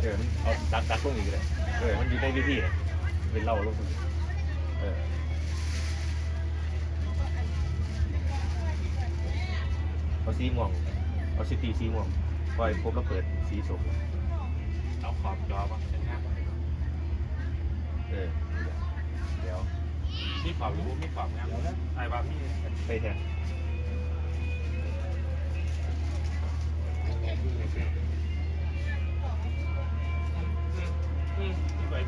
เออมันเอาดักดักลงอีกเลยเออมันอยู่ในวิธีเนี่ยเป็นเหล่าลงเออเอาสีม่วงเอาซิตี้สีม่วงปล่อยปุ๊บแล้วเปิดสีส้มเอาขอบจอมาเป็นหน้าเออเดี๋ยวมีขอบหรือมีขอบนะไอ้บ้ามีไปแทน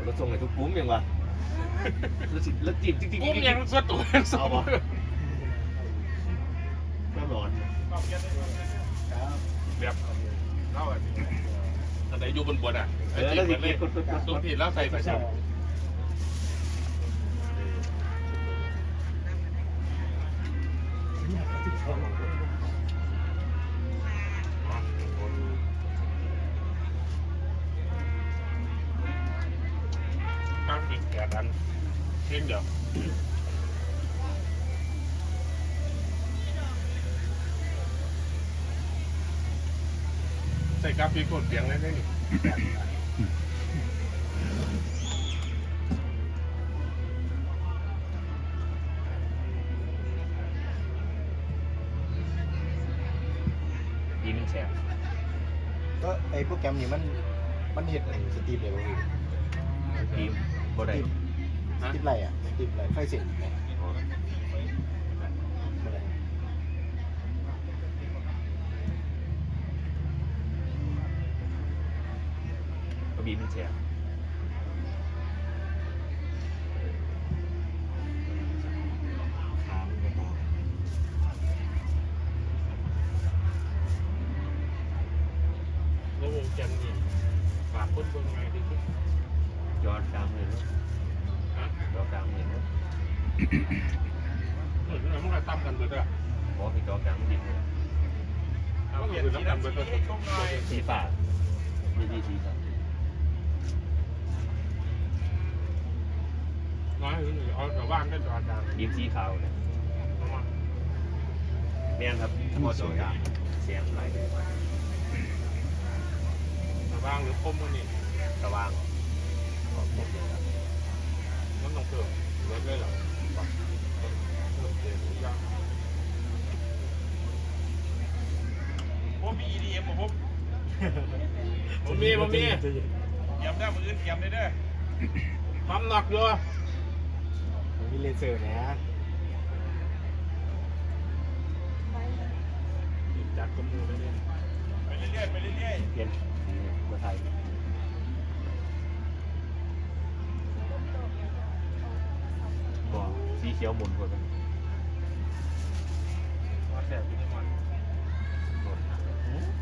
เอาแล้วส่งให้ทุกกลุ่มยังวะแล้วสิแล้วจีบจริงๆกุ้มยังสดตัวยังสดก็ร้อนแบบเล่าแบบนี้อันไหนอยู่บนบนอะเอไอ้อที่แล้วสิมันเลเกียยร์กดกดกดตรงที่แล้วใส่ประชับตั้งอีก แก่ดันเพียงเดียวใส่กราฟิกกดเสียงได้ไหมนี่ยีมันแฉะก็ไอ้โปรแกรมนี้มันมันเห็ดไอ้สตรีมเลยพี่ทีม บ่ได้ สตรีมไรอะสตรีมไรไฟเสียงบ่ได้ก็บีมันแฉะ เหมือนมันก็ตามกันเบิดอะเพราะที่จอกลางมันดิบเลยมันเห็นน้ำกันเบิดสีฟ้ามีดีสีฟ้าน้อยขึ้นเอาแต่ว่างได้จอจานบีมสีขาวเนี่ยแม่นครับพอจอกลางเสียงไหลเลยแต่ว่างหรือคมมันนี่สว่างออกหมดเลยครับ มันต้องเพิ่มเบิดเลยเหรอผมมี EDM ผม ผมมีผมมีเยี่ยมได้มืออื่นเยี่ยมได้เด้อความหนักเยอะมันมีเลเซอร์นะจัดกับมือไปเรื่อยไปเรื่อยไปเรื่อยเปลี่ยนสีมาไทยบอกสีเขียวหมุนกว่ากันมาแสบที่นี่มัน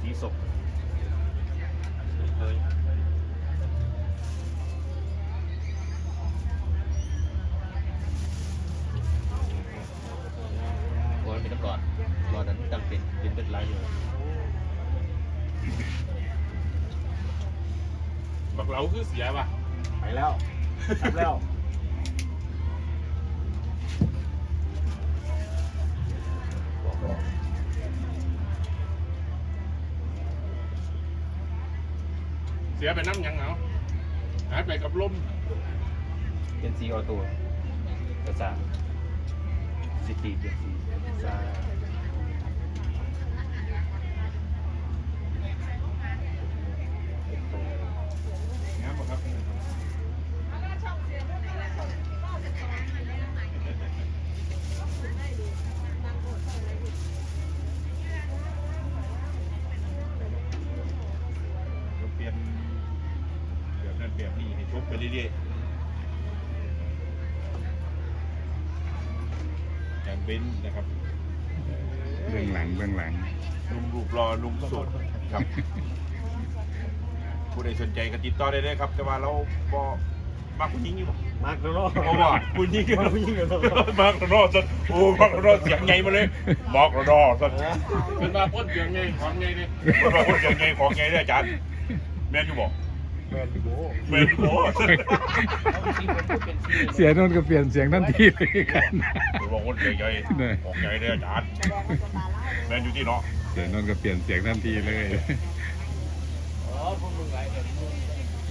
สีสก เลยโอ้ยมีน้ำร้อนร้อนนั้นจำเป็นเป็นเป็นไรอยู่บักเหลาคือเสียป่ะไปแล้วทำแล้ว เสียไปน้ำยังเอาหายไปกับลมเป็นซีออโต้ภาษาซิตีเป็นสีภา เรื่อยๆอย่างเบนซ์นะครับเบื้องหลังเบื้องหลังหนุ่มรูปรอหนุ่มโสดครับ ผู้ใดสนใจก็ติดต่อได้เลยครับ แต่ว่าเราบ่มากผู้หญิงอยู่บ่มากแล้วเนาะเพราะว่าผู้หญิงมากผู้หญิงแล้วเนาะมากระดอสันโอ้มากระดอเสียงใหญ่มาเลยบอกระดอสันเป็นมาพ่นเสียงไงของไงดิบอกว่าเสียงใหญ่ของใหญ่เลยอาจารย์แม่นอยู่บ่ แมนโบแม่นอยู่บ่เสียนนท์ก็เปลี่ยนเสียงทันทีเลยกันบอกว่าเสียงใหญ่ของใหญ่เลยอาจารย์แม่นอยู่ที่เนาะเสียนนท์ก็เปลี่ยนเสียงทันทีเลย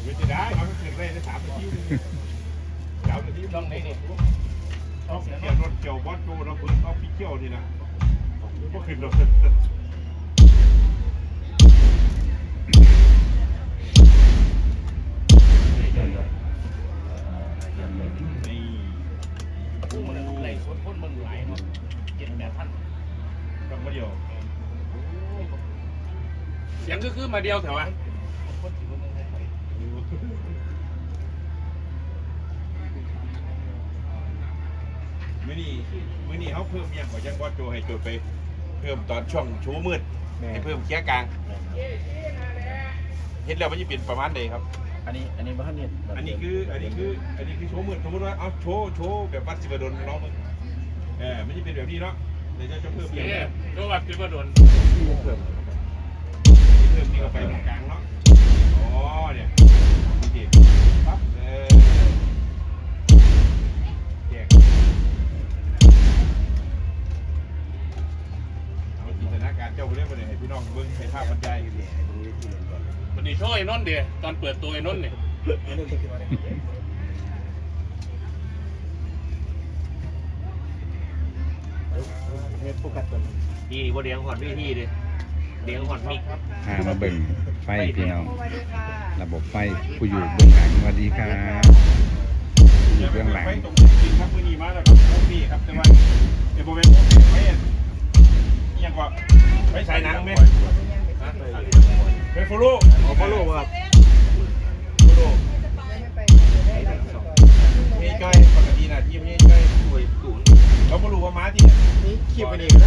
เวทีได้เขาเกิดได้ในสามนาทีสามนาทีต้องไหนนี่ต้องเกี่ยวรถเกี่ยวบอสโจเราเพิ่งเอาพี่เกี่ยวนี่นะก็ขึ้นรถ สียงก็คือมาเดียวแถวะมื่อนี้มื่อนี้เขาเพิ่มยังกว่ายังบอสโจให้โจทย์ไป เพิ่มตอนช่วงชูมืดให้เพิ่มเกี้ยกลางเห็นแล้วมันจะเปลี่ยนประมาณใดครับ อันนี้อันนี้บ้านเนี่ยอันนี้คืออันนี้คืออันนี้คือโชว์มืดสมมติว่าเอาโชว์โชว์แบบวัดสิบดลน้องมึงเออไม่ใช่เป็นแบบนี้เนาะเดี๋ยวจะจะเพิ่มเสีเพิ่ยมงจังหวัดสิบโดนเพิ่มเพิ่มนี่ก็ไปตรงกลางเนาะอ๋อเนี่ยนี่ดิปั๊บเออแยกเอาจินตนาการเจ้าไปเรื่อยไปเลยให้พี่น้องเบิ้งให้ภาพบรรยายมันดีช่วยไอ้นนท์เดียตอนเปิดตัวไอ้นนท์เนี่ยเฮ็ดโฟกัสตัวนี้นี่ว่เลี้ยงหอดวิธีเลย เลี้ยงหอดมิกพามาเบิ่งไฟพี่น้อง ระบบไฟผู้อยู่เบื้องหลังสวัสดีครับอยู่เบื้องหลังไปตรงจริงครับมือนี้มาแล้วครับพวกพี่ครับแต่ว่าเดี๋ยวโบเวนไปยังกว่าไปใส่หนังไหมไปโฟโล่อ๋อฟอลโล่ครับโฟโล่เฮ้ยจ้อยปกติน่ะที่เฮ้ยจ้อยสวยตูนเขาไม่รู้ว่าม้าที่เนี่ยนี่ขีบไปนี่ก็ได้ขี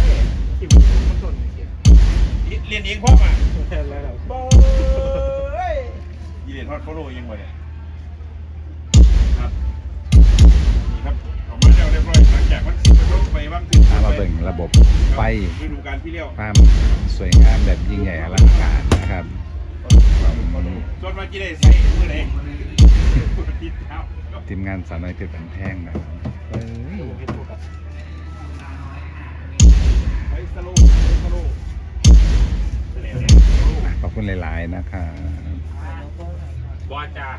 นเองพ่อมาแทนแล้วครับยีเรียนทอดโฟโล่ยังไงเนี่ยครับนี่ครับออกมาแล้วเรียบร้อยหลังจากมันสิบไปไปบ้างขึ้นพามาเบิ่งระบบไฟฤดูการที่เลี้ยวความสวยงามแบบยิ่งใหญ่อลังการนะครับจนมากี่ได้ใส่มือไหนติดเท้าทีมงานสาวน้อยเพชรบันแท่งนะครับเอ้ย ขอบคุณหลาย ๆ นะครับบอจ่า